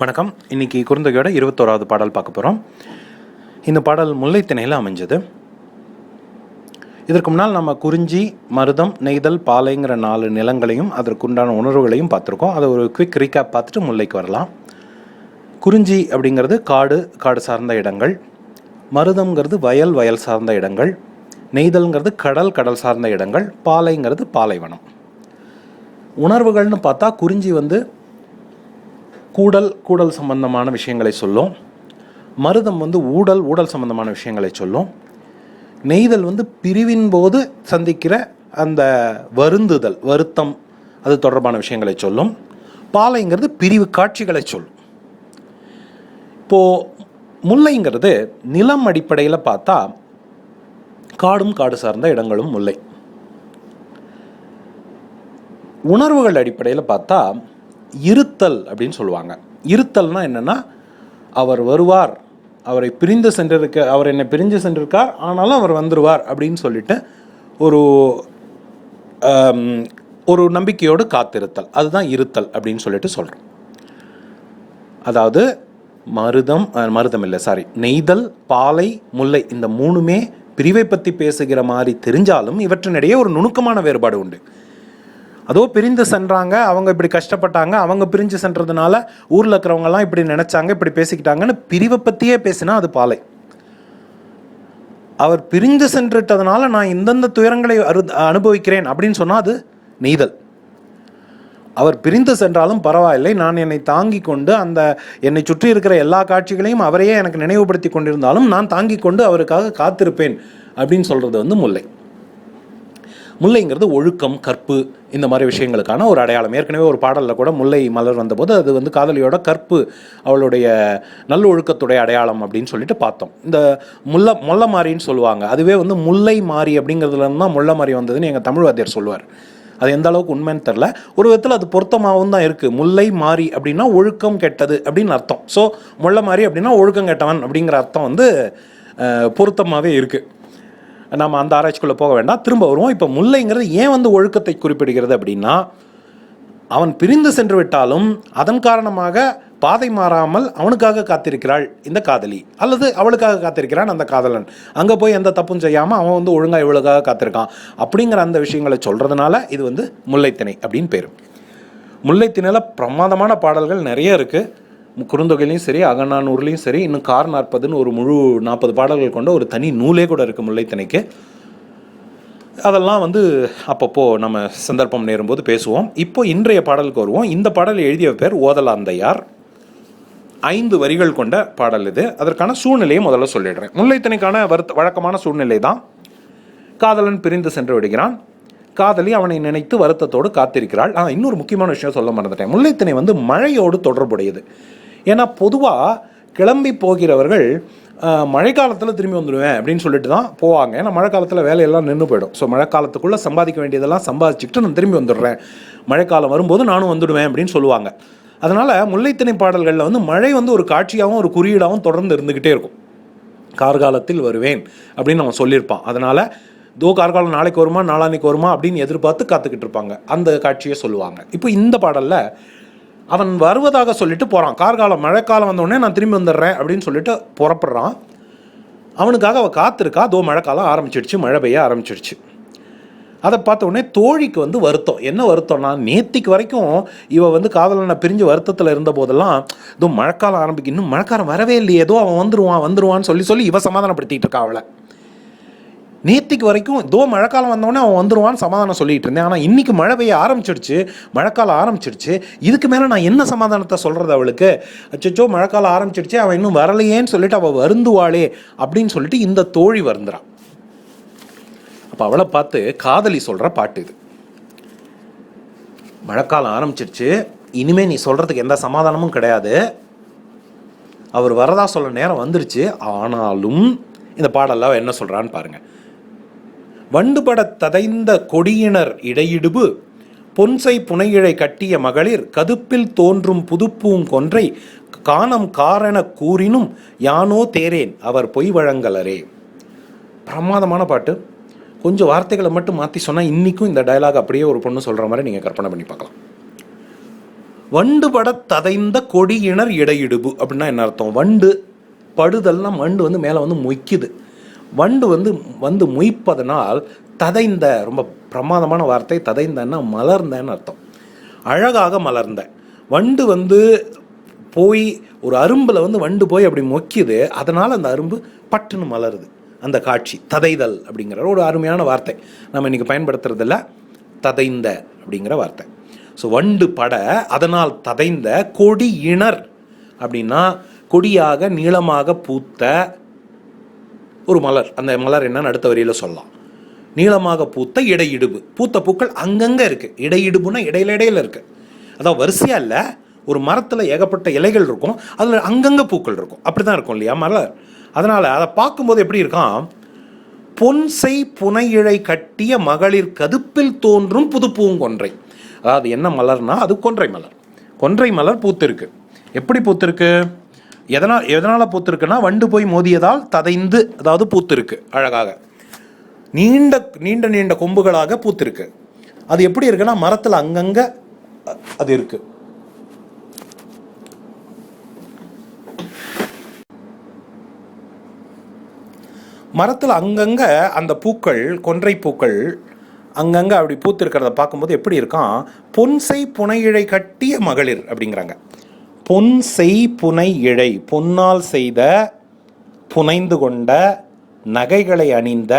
வணக்கம். இன்னைக்கு குறுந்தொகையோட இருபத்தோராவது பாடல் பார்க்க போகிறோம் இந்த பாடல் முல்லைத்திணையில் அமைஞ்சது. இதற்கு முன்னால் நம்ம குறிஞ்சி மருதம் நெய்தல் பாலைங்கிற நாலு நிலங்களையும் அதற்குண்டான உணர்வுகளையும் பார்த்துருக்கோம். அதை ஒரு குவிக் ரீகேப் பார்த்துட்டு முல்லைக்கு வரலாம். குறிஞ்சி அப்படிங்கிறது காடு காடு சார்ந்த இடங்கள். மருதம்ங்கிறது வயல் வயல் சார்ந்த இடங்கள். நெய்தல்ங்கிறது கடல் கடல் சார்ந்த இடங்கள். பாலைங்கிறது பாலைவனம். உணர்வுகள்னு பார்த்தா குறிஞ்சி வந்து கூடல் கூடல் சம்பந்தமான விஷயங்களை சொல்லும். மருதம் வந்து ஊடல் ஊடல் சம்பந்தமான விஷயங்களை சொல்லும். நெய்தல் வந்து பிரிவின் போது சந்திக்கிற அந்த வருந்துதல் வருத்தம் அது தொடர்பான விஷயங்களை சொல்லும். பாலைங்கிறது பிரிவு காட்சிகளை சொல்லும். இப்போது முல்லைங்கிறது நிலம் அடிப்படையில் பார்த்தா காடும் காடு சார்ந்த இடங்களும் முல்லை. உணர்வுகள் அடிப்படையில் பார்த்தா இருத்தல் அப்படின்னு சொல்லுவாங்க. இருத்தல்னா என்னென்னா அவர் வருவார் அவரை பிரிந்து சென்றிருக்க அவர் என்னை பிரிஞ்சு சென்றிருக்கார் ஆனாலும் அவர் வந்துடுவார் அப்படின்னு சொல்லிட்டு ஒரு ஒரு நம்பிக்கையோடு காத்திருத்தல். அதுதான் இருத்தல் அப்படின்னு சொல்லிட்டு சொல்கிறோம் அதாவது மருதம் மருதம் இல்லை சாரி நெய்தல் பாலை முல்லை இந்த மூணுமே பிரிவை பற்றி பேசுகிற மாதிரி தெரிஞ்சாலும் இவற்றினிடையே ஒரு நுணுக்கமான வேறுபாடு உண்டு. அதோ பிரிந்து சென்றாங்க அவங்க இப்படி கஷ்டப்பட்டாங்க அவங்க பிரிஞ்சு சென்றதுனால ஊரில் இருக்கிறவங்கலாம் இப்படி நினச்சாங்க இப்படி பேசிக்கிட்டாங்கன்னு பிரிவை பற்றியே பேசினா அது பாலை. அவர் பிரிந்து சென்றுட்டதுனால நான் இந்தந்த துயரங்களை அரு அனுபவிக்கிறேன் அப்படின்னு சொன்னால் அது நெய்தல் அவர் பிரிந்து சென்றாலும் பரவாயில்லை நான் என்னை தாங்கி கொண்டு அந்த என்னை சுற்றி இருக்கிற எல்லா காட்சிகளையும் அவரையே எனக்கு நினைவுபடுத்தி கொண்டிருந்தாலும் நான் தாங்கி கொண்டு அவருக்காக காத்திருப்பேன் அப்படின்னு சொல்கிறது வந்து முல்லை. முல்லைங்கிறது ஒழுக்கம் கற்பு இந்த மாதிரி விஷயங்களுக்கான ஒரு அடையாளம். ஏற்கனவே ஒரு பாடலில் கூட முல்லை மலர் வந்தபோது அது வந்து காதலியோட கற்பு அவளுடைய நல்ல ஒழுக்கத்துடைய அடையாளம் அப்படின்னு சொல்லிட்டு பார்த்தோம். இந்த முல்லை முல்லை மாறின்னு சொல்லுவாங்க. அதுவே வந்து முல்லை மாறி அப்படிங்கிறதுலேருந்து தான் முல்லை மாறி வந்ததுன்னு எங்கள் தமிழ் வாத்தியார் சொல்லுவார். அது எந்த அளவுக்கு உண்மைன்னு தெரில ஒரு விதத்தில் அது பொருத்தமாகவும் தான் இருக்குது முல்லை மாறி அப்படின்னா ஒழுக்கம் கெட்டது அப்படின்னு அர்த்தம். ஸோ முல்லை மாறி அப்படின்னா ஒழுக்கம் கெட்டவன் அப்படிங்கிற அர்த்தம் வந்து பொருத்தமாகவே இருக்குது நம்ம அந்த ஆராய்ச்சிக்குள்ளே போக வேண்டாம். திரும்ப வருவோம். இப்போ முல்லைங்கிறது ஏன் வந்து ஒழுக்கத்தை குறிப்பிடுகிறது அப்படின்னா அவன் பிரிந்து சென்று விட்டாலும் அதன் காரணமாக பாதை மாறாமல் அவனுக்காக காத்திருக்கிறாள் இந்த காதலி. அல்லது அவளுக்காக காத்திருக்கிறான் அந்த காதலன். அங்கே போய் எந்த தப்பும் செய்யாமல் அவன் வந்து ஒழுங்காக இவளுக்காக காத்திருக்கான். அப்படிங்கிற அந்த விஷயங்களை சொல்கிறதுனால இது வந்து முல்லைத்திணை அப்படின்னு பேர். முல்லைத்திணையில் பிரமாதமான பாடல்கள் நிறைய இருக்குது குறுந்தொகையிலையும் சரி அகநானூர்லேயும் சரி இன்னும் கார் நாற்பதுன்னு ஒரு முழு நாற்பது பாடல்கள் கொண்ட ஒரு தனி நூலே கூட இருக்குது முல்லைத்தனைக்கு. அதெல்லாம் வந்து அப்பப்போ நம்ம சந்தர்ப்பம் நேரும்போது பேசுவோம். இப்போ இன்றைய பாடலுக்கு வருவோம். இந்த பாடல் எழுதிய பேர் ஓதலாந்தையார். ஐந்து வரிகள் கொண்ட பாடல் இது. அதற்கான சூழ்நிலையை முதல்ல சொல்லிடுறேன். முல்லைத்தனைக்கான வருத்த வழக்கமான சூழ்நிலை தான் காதலன் பிரிந்து சென்று விடுகிறான். காதலி அவனை நினைத்து வருத்தத்தோடு காத்திருக்கிறாள். ஆனால் இன்னொரு முக்கியமான விஷயம் சொல்ல மறந்துட்டேன். முல்லைத்திணை வந்து மழையோடு தொடர்புடையது. ஏன்னா பொதுவாக கிளம்பி போகிறவர்கள் மழை மழைக்காலத்தில் திரும்பி வந்துடுவேன் அப்படின்னு சொல்லிட்டு தான் போவாங்க. ஏன்னா மழைக்காலத்தில் வேலையெல்லாம் நின்று போயிடும். ஸோ மழை காலத்துக்குள்ளே சம்பாதிக்க வேண்டியதெல்லாம் சம்பாதிச்சுக்கிட்டு நான் திரும்பி வந்துடுறேன். மழைக்காலம் வரும்போது நானும் வந்துடுவேன் அப்படின்னு சொல்லுவாங்க. அதனால் முல்லைத்திணை பாடல்களில் வந்து மழை வந்து ஒரு காட்சியாகவும் ஒரு குறியீடாகவும் தொடர்ந்து இருந்துக்கிட்டே இருக்கும். கார்காலத்தில் வருவேன் அப்படின்னு அவன் சொல்லியிருப்பான். அதனால் தோ கார்காலம் நாளைக்கு வருமா நாளான்னைக்கு வருமா? அப்படின்னு எதிர்பார்த்து காத்துக்கிட்டு இருப்பாங்க. அந்த காட்சியை சொல்லுவாங்க. இப்போ இந்த பாடலில் அவன் வருவதாக சொல்லிட்டு போகிறான் கார்காலம் மழைக்காலம் வந்தோடனே நான் திரும்பி வந்துடுறேன் அப்படின்னு சொல்லிட்டு புறப்படுறான். அவனுக்காக அவள் காத்திருக்கா. அதோ மழைக்காலம் ஆரம்பிச்சிடுச்சு மழை பெய்ய ஆரம்பிச்சிடுச்சு. அதை பார்த்த உடனே தோழிக்கு வந்து வருத்தம். என்ன வருத்தம்னா நேத்திக்கு வரைக்கும் இவள் வந்து காதலனை பிரிஞ்சு வருத்தத்தில் இருந்த போதெல்லாம் இதோ மழைக்காலம் ஆரம்பிக்கு இன்னும் மழைக்காலம் வரவே இல்லையே. ஏதோ அவன் வந்துருவான் வந்துருவான்னு சொல்லி சொல்லி இவ சமாதானப்படுத்திகிட்டு இருக்கா அவளை. நேற்றுக்கு வரைக்கும் இதோ மழைக்காலம் வந்தோடனே அவன் வந்துடுவான்னு சமாதானம் சொல்லிட்டு இருந்தேன். ஆனால் இன்றைக்கி மழை பெய்ய ஆரம்பிச்சிடுச்சு. மழைக்காலம் ஆரம்பிச்சிடுச்சு. இதுக்கு மேலே நான் என்ன சமாதானத்தை சொல்கிறது அவளுக்கு? அச்சச்சோ மழைக்காலம் ஆரம்பிச்சிடுச்சு அவன் இன்னும் வரலையேன்னு சொல்லிட்டு அவள் வருந்துவாளே அப்படின்னு சொல்லிட்டு இந்த தோழி வருந்துறான் அப்போ அவளை பார்த்து காதலி சொல்கிற பாட்டு இது. மழைக்காலம் ஆரம்பிச்சிடுச்சு. இனிமே நீ சொல்கிறதுக்கு எந்த சமாதானமும் கிடையாது. அவர் வரதா சொல்ல நேரம் வந்துருச்சு. ஆனாலும் இந்த பாடல்ல என்ன சொல்கிறான்னு பாருங்கள் வண்டுபடத் ததைந்த கொடியினர் இடையிடுபு பொன்சை புனையிழை கட்டிய மகளிர் கதுப்பில் தோன்றும் புதுப்பூங்கொன்றை காணம் காரணக் கூறினும் யானோ தேரேன் அவர் பொய் வழங்கலரே. பிரமாதமான பாட்டு. கொஞ்சம் வார்த்தைகளை மட்டும் மாற்றி சொன்னால் இன்றைக்கும் இந்த டயலாக் அப்படியே ஒரு பொண்ணு சொல்கிற மாதிரி நீங்கள் கற்பனை பண்ணி பார்க்கலாம். வண்டுபடத் ததைந்த கொடியினர் இடையிடுபு அப்படின்னா என்ன அர்த்தம்? வண்டு படுதல்னா வண்டு வந்து மேலே வந்து மொய்க்குது. வண்டு வந்து வந்து மொய்ப்பதனால் ததைந்த ரொம்ப பிரமாதமான வார்த்தை ததைந்தன்னா மலர்ந்தன்னு அர்த்தம். அழகாக மலர்ந்த. வண்டு வந்து போய் ஒரு அரும்பில் வந்து வண்டு போய் அப்படி மொக்கிது அதனால் அந்த அரும்பு பட்டுன்னு மலருது. அந்த காட்சி ததைதல் அப்படிங்கிற ஒரு அருமையான வார்த்தை. நம்ம இன்றைக்கி பயன்படுத்துறதில்ல ததைந்த அப்படிங்கிற வார்த்தை. ஸோ வண்டு பட அதனால் ததைந்த கொடி இணர் அப்படின்னா கொடியாக நீளமாக பூத்த ஒரு மலர். அந்த மலர் என்னன்னு அடுத்த வரியில் சொல்லலாம். நீளமாக பூத்த இடையிடுபு. பூத்த பூக்கள் அங்கங்கே இருக்குது இடையிடுபுனா இடையில இடையில இருக்குது அதான் வரிசையாக இல்லை. ஒரு மரத்தில் ஏகப்பட்ட இலைகள் இருக்கும். அதில் அங்கங்கே பூக்கள் இருக்கும். அப்படி தான் இருக்கும் இல்லையா மலர்? அதனால் அதை பார்க்கும்போது எப்படி இருக்கான் பொன்சை புனையிழை கட்டிய மகளிர் கதுப்பில் தோன்றும் புது பூங்கொன்றை. அதாவது என்ன மலர்னா அது கொன்றை மலர். கொன்றை மலர் பூத்திருக்கு. எப்படி பூத்திருக்கு? எதனால் எதனால் பூத்திருக்குன்னா வண்டு போய் மோதியதால் ததைந்து அதாவது பூத்திருக்கு அழகாக. நீண்ட நீண்ட நீண்ட கொம்புகளாக பூத்திருக்கு. அது எப்படி இருக்குன்னா மரத்தில் அங்கங்கே அது இருக்கு. மரத்தில் அங்கங்கே அந்த பூக்கள் கொன்றை பூக்கள் அங்கங்கே அப்படி பூத்திருக்கிறத பார்க்கும்போது எப்படி இருக்கான்? பொன்சை புனையிழை கட்டிய மகளிர் அப்படிங்கிறாங்க. பொன்சை புனை இழை. பொன்னால் செய்த புனைந்து கொண்ட நகைகளை அணிந்த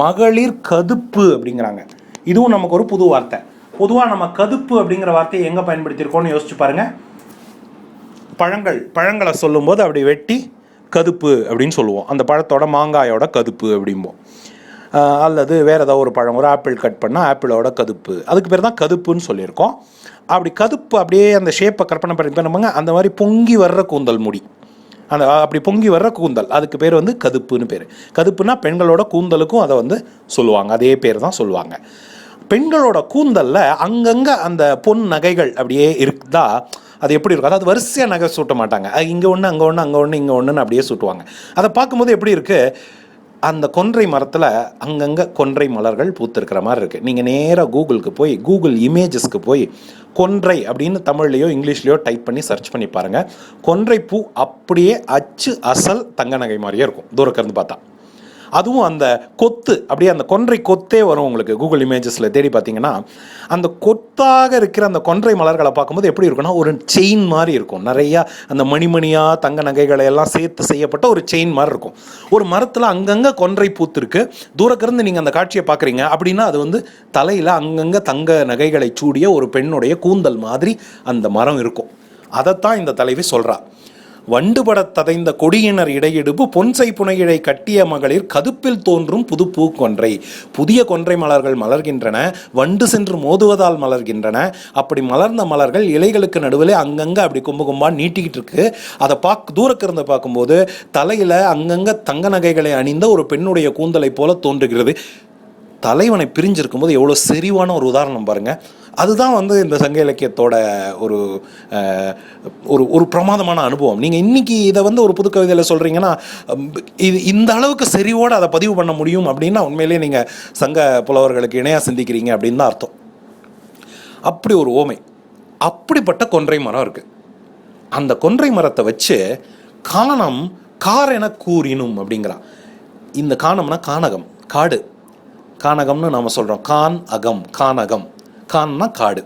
மகளிர் கதுப்பு அப்படிங்கிறாங்க. இதுவும் நமக்கு ஒரு புது வார்த்தை. பொதுவாக நம்ம கதுப்பு அப்படிங்கிற வார்த்தையை எங்கே பயன்படுத்தியிருக்கோம்னு யோசிச்சு பாருங்கள் பழங்கள் பழங்களை சொல்லும்போது அப்படி வெட்டி கதுப்பு அப்படின்னு சொல்லுவோம். அந்த பழத்தோட மாங்காயோட கதுப்பு அப்படிம்போம். அல்லது வேறு ஏதாவது ஒரு பழம் ஒரு ஆப்பிள் கட் பண்ணால் ஆப்பிளோட கதுப்பு. அதுக்கு பேர் தான் கதுப்புன்னு சொல்லியிருக்கோம். அப்படி கதுப்பு அப்படியே அந்த ஷேப்பை கற்பனை பண்ணி பண்ணுவாங்க அந்த மாதிரி பொங்கி வர்ற கூந்தல் முடி. அந்த அப்படி பொங்கி வர்ற கூந்தல். அதுக்கு பேர் வந்து கதுப்புன்னு பேர். கதுப்புனா பெண்களோட கூந்தலுக்கும் அதை வந்து சொல்லுவாங்க. அதே பேர் தான் சொல்லுவாங்க. பெண்களோட கூந்தலில் அங்கங்கே அந்த பொன் நகைகள் அப்படியே இருக்குதா? அது எப்படி இருக்கும்? அதாவது வரிசையாக நகை சூட்ட மாட்டாங்க. இங்கே ஒன்று அங்கே ஒன்று அங்கே ஒன்று இங்கே ஒன்றுன்னு அப்படியே சூட்டுவாங்க. அதை பார்க்கும்போது எப்படி இருக்குது அந்த கொன்றை மரத்தில் அங்கங்கே கொன்றை மலர்கள் பூத்திருக்கிற மாதிரி இருக்குது நீங்கள் நேராக கூகுளுக்கு போய் கூகுள் இமேஜஸ்க்கு போய் கொன்றை அப்படின்னு தமிழ்லையோ இங்கிலீஷ்லையோ டைப் பண்ணி சர்ச் பண்ணி பாருங்கள் கொன்றை பூ அப்படியே அச்சு அசல் தங்க நகை மாதிரியே இருக்கும். தூரக்க பார்த்தா. அதுவும் அந்த கொத்து அப்படியே அந்த கொன்றை கொத்தே வரும் உங்களுக்கு கூகுள் இமேஜஸில் தேடி பார்த்தீங்கன்னா அந்த கொத்தாக இருக்கிற அந்த கொன்றை மலர்களை பார்க்கும்போது எப்படி இருக்கும்னா ஒரு செயின் மாதிரி இருக்கும். நிறையா அந்த மணிமணியாக தங்க நகைகளை எல்லாம் சேர்த்து செய்யப்பட்ட ஒரு செயின் மாதிரி இருக்கும். ஒரு மரத்தில் அங்கங்கே கொன்றை பூத்திருக்கு. தூரக்கிருந்து நீங்கள் அந்த காட்சியை பார்க்குறீங்க அப்படின்னா அது வந்து தலையில் அங்கங்கே தங்க நகைகளை சூடிய ஒரு பெண்ணுடைய கூந்தல் மாதிரி அந்த மரம் இருக்கும். அதைத்தான் இந்த தலைவி சொல்கிறா வண்டுபடத் ததைந்த கொடியினர் இடையிடுப்பு பொன்சை புனையிழை கட்டிய மகளிர் கதுப்பில் தோன்றும் புது பூக்கொன்றை கொன்றை புதிய கொன்றை மலர்கள் மலர்கின்றன வண்டு சென்று மோதுவதால் மலர்கின்றன. அப்படி மலர்ந்த மலர்கள் இலைகளுக்கு நடுவில் அங்கங்கே அப்படி கொம்பு கும்பா நீட்டிக்கிட்டு இருக்கு. அதை பார்க்க தூரக்கிருந்து பார்க்கும்போது தலையில் அங்கங்கே தங்க நகைகளை அணிந்த ஒரு பெண்ணுடைய கூந்தலை போல தோன்றுகிறது. தலைவனை பிரிஞ்சிருக்கும் போது எவ்வளோ செறிவான ஒரு உதாரணம் பாருங்கள் அதுதான் வந்து இந்த சங்க இலக்கியத்தோட ஒரு ஒரு ஒரு பிரமாதமான அனுபவம். நீங்கள் இன்றைக்கி இதை வந்து ஒரு புது கவிதையில் சொல்கிறீங்கன்னா இது இந்த அளவுக்கு செறிவோடு அதை பதிவு பண்ண முடியும் அப்படின்னா உண்மையிலேயே நீங்கள் சங்க புலவர்களுக்கு இணையாக சிந்திக்கிறீங்க அப்படின்னு தான் அர்த்தம். அப்படி ஒரு ஓமை அப்படிப்பட்ட கொன்றை மரம் இருக்குது அந்த கொன்றை மரத்தை வச்சு காணம் கார் என கூறினும் அப்படிங்கிறான். இந்த காணம்னா கானகம் காடு. கானகம்னு நம்ம சொல்கிறோம் கான் அகம் கானகம். கான்னா காடு.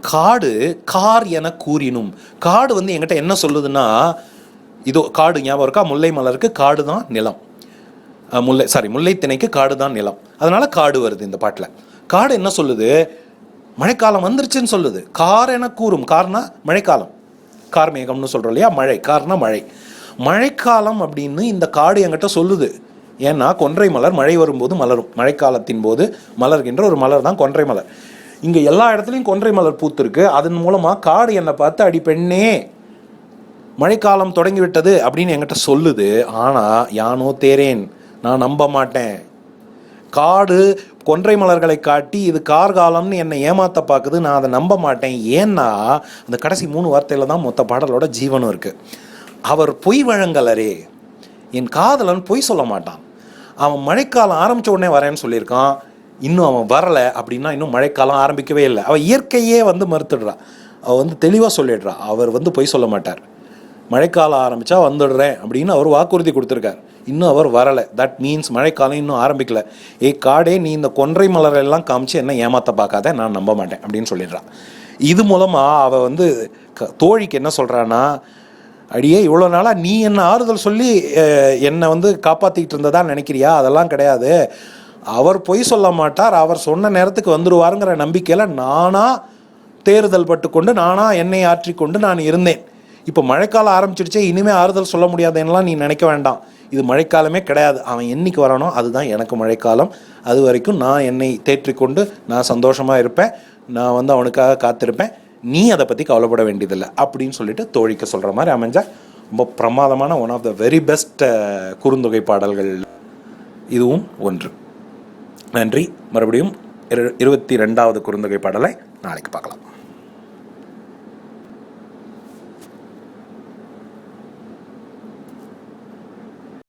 காடு கார் என கூறினும். காடு வந்து எங்கிட்ட என்ன சொல்லுதுன்னா இதோ காடு ஞாபகம் இருக்கா? முல்லை மலருக்கு காடு தான் நிலம். முல்லை சாரி முல்லை திணைக்கு காடு தான் நிலம். அதனால் காடு வருது இந்த பாட்டில். காடு என்ன சொல்லுது? மழைக்காலம் வந்துருச்சுன்னு சொல்லுது. கார் என கூறும். கார்னா மழைக்காலம். கார்மேகம்னு சொல்கிறோம் இல்லையா? மழை. கார்னா மழை. மழைக்காலம் அப்படின்னு இந்த காடு என்கிட்ட சொல்லுது. ஏன்னா கொன்றை மலர் மழை வரும்போது மலரும். மழைக்காலத்தின் போது மலர்கின்ற ஒரு மலர் தான் கொன்றை மலர். இங்கே எல்லா இடத்துலையும் கொன்றை மலர் பூத்திருக்கு. அதன் மூலமாக காடு என்னை பார்த்து அடி பெண்ணே மழைக்காலம் தொடங்கிவிட்டது அப்படின்னு என்கிட்ட சொல்லுது. ஆனால் யானோ தேரேன் நான் நம்ப மாட்டேன். காடு கொன்றை மலர்களை காட்டி இது கார்காலம்னு என்னை ஏமாத்த பார்க்குது நான் அதை நம்ப மாட்டேன். ஏன்னா அந்த கடைசி மூணு வார்த்தையில் தான் மொத்த பாடலோட ஜீவனும் இருக்குது அவர் பொய் வழங்கலரே. என் காதலன் பொய் சொல்ல மாட்டான். அவன் மழைக்காலம் ஆரம்பிச்ச உடனே வரேன்னு சொல்லியிருக்கான். இன்னும் அவன் வரலை அப்படின்னா இன்னும் மழைக்காலம் ஆரம்பிக்கவே இல்லை. அவள் இயற்கையே வந்து மறுத்துடுறான் அவள் வந்து தெளிவாக சொல்லிடுறா. அவர் வந்து பொய் சொல்ல மாட்டார். மழைக்காலம் ஆரம்பித்தா வந்துடுறேன் அப்படின்னு அவர் வாக்குறுதி கொடுத்துருக்கார். இன்னும் அவர் வரலை. தட் மீன்ஸ் மழைக்காலம் இன்னும் ஆரம்பிக்கல. ஏ காடே நீ இந்த கொன்றை மலரெல்லாம் காமிச்சு என்ன ஏமாத்த பார்க்காத. நான் நம்ப மாட்டேன் அப்படின்னு சொல்லிடுறான் இது மூலமாக அவள் வந்து க- தோழிக்கு என்ன சொல்கிறான்னா அடியே இவ்வளோ நாளாக நீ என்ன ஆறுதல் சொல்லி என்னை வந்து காப்பாற்றிக்கிட்டு இருந்ததா நினைக்கிறியா? அதெல்லாம் கிடையாது. அவர் பொய் சொல்ல மாட்டார். அவர் சொன்ன நேரத்துக்கு வந்துடுவாருங்கிற நம்பிக்கையில் நானாக தேறுதல் பட்டு கொண்டு நானாக என்னை ஆற்றிக்கொண்டு நான் இருந்தேன். இப்போ மழைக்காலம் ஆரம்பிச்சிடுச்சே இனிமேல் ஆறுதல் சொல்ல முடியாதுன்னெலாம் நீ நினைக்க வேண்டாம். இது மழைக்காலமே கிடையாது. அவன் என்னைக்கு வரானோ அதுதான் எனக்கு மழைக்காலம். அது வரைக்கும் நான் என்னை தேற்றிக்கொண்டு நான் சந்தோஷமாக இருப்பேன். நான் வந்து அவனுக்காக காத்திருப்பேன். நீ அதை பற்றி கவலைப்பட வேண்டியதில்லை அப்படின்னு சொல்லிட்டு தோழிக்க சொல்கிற மாதிரி அமைஞ்சா ரொம்ப பிரமாதமான one of the very best Kurunthogai பாடல்கள். இதுவும் ஒன்று. நன்றி. மறுபடியும் இரு இருபத்தி ரெண்டாவது குறுந்தொகை பாடலை நாளைக்கு பார்க்கலாம்.